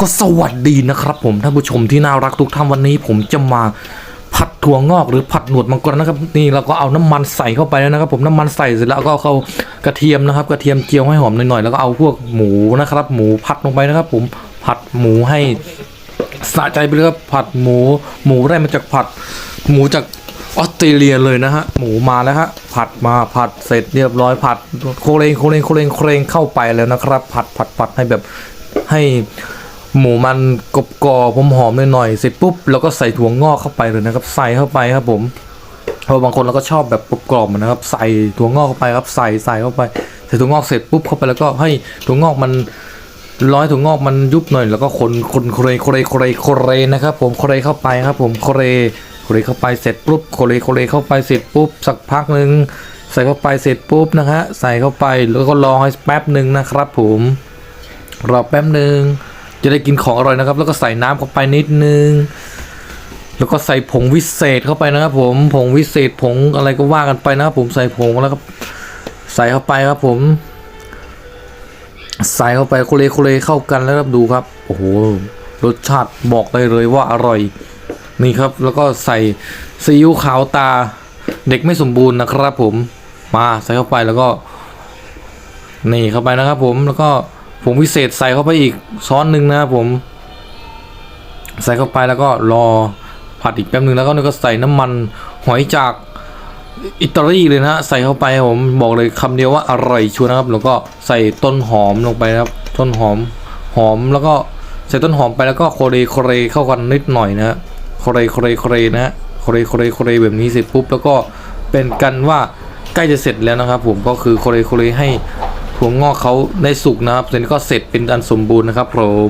ก็สวัสดีนะครับผมท่านผู้ชมที่น่ารักทุกท่านวันนี้ ผมจะมาผัดถั่วงอกหรือผัดหนวดมังกรนะครับนี่เราก็เอาน้ำมันใส่เข้าไปแล้วนะครับ ผมน้ำมันใส่เสร็จแล้วก็เอากระเทียมนะครับ กระเทียมเจียวให้หอมหน่อยๆแล้วก็เอาพวกหมูนะครับ หมูผัดลงไปนะครับ ผมผัดหมูให้สะใจไปเลยครับผัดหมู หมูได้มาจากผัด หมูจากออสเตรเลียเลยนะฮะหมูมาแล้วฮะผัดมาผัดเสร็จเรียบร้อยผัดโคเรงโคเรงโคเรงโคเรงเข้าไปแล้วนะครับ ผัดผัดผัดให้แบบให้ หมูมันกรอบกรอบหอมๆหน่อยๆเสร็จปุ๊บเราก็ใส่ถั่วงอกเข้าไปเลยนะครับ ใส่เข้าไปครับผมเพราะบางคนเราก็ชอบแบบกรอบๆนะครับ ใส่ถั่วงอกเข้าไปครับใส่ใส่เข้าไปใส่ถั่วงอกเสร็จปุ๊บเข้าไปแล้วก็ให้ถั่วงอกมันร้อยถั่วงอกมันยุบหน่อยแล้วก็คนคนโคเรโคเรโคเรโคเรนะครับ ผมโคเรเข้าไปครับ ผมโคเรโคเรเข้าไปเสร็จปุ๊บโคเรโคเรเข้าไปเสร็จปุ๊บสักพักหนึ่งใส่เข้าไปเสร็จปุ๊บนะฮะใส่เข้าไปแล้วก็รอให้แป๊บหนึ่งนะครับ ผมรอแป๊บหนึ่ง จะได้กินของอร่อยนะครับ แล้วก็ใส่น้ำเข้าไปนิดนึง แล้วก็ใส่ผงวิเศษเข้าไปนะครับ ผมผงวิเศษผงอะไรก็ว่ากันไปนะครับผมใส่ผงแล้วก็ใส่เข้าไปครับผม ใส่เข้าไปโคเลโคเลเข้ากันแล้วครับดูครับโอ้โหรสชาติบอกได้เลยว่าอร่อยนี่ครับ แล้วก็ใส่ซีอิ๊วขาวตาเด็กไม่สมบูรณ์นะครับ ผมมาใส่เข้าไปแล้วก็ นี่เข้าไปนะครับ ผมแล้วก็ ผงพิเศษใส่เข้าไปอีกช้อนหนึ่งนะครับผม ใส่เข้าไปแล้วก็รอผัดอีกแป๊บหนึ่งแล้วก็นี่ก็ใส่น้ำมันหอยจากอิตาลีเลยนะใส่เข้าไปผมบอกเลยคำเดียวว่าอร่อยชัวร์นะครับแล้วก็ใส่ต้นหอมลงไปนะครับ ต้นหอมหอมแล้วก็ใส่ต้นหอมไปแล้วก็โคเรโคเรเข้ากันนิดหน่อยนะโคเรโคเรโคเรนะฮะโคเรโคเรโคเรแบบนี้เสร็จปุ๊บแล้วก็เป็นกันว่าใกล้จะเสร็จแล้วนะครับ ผมก็คือโคเรโคเรให้ ถั่วงอกเขาได้สุกนะครับเสร็จก็เสร็จเป็นอันสมบูรณ์นะครับผม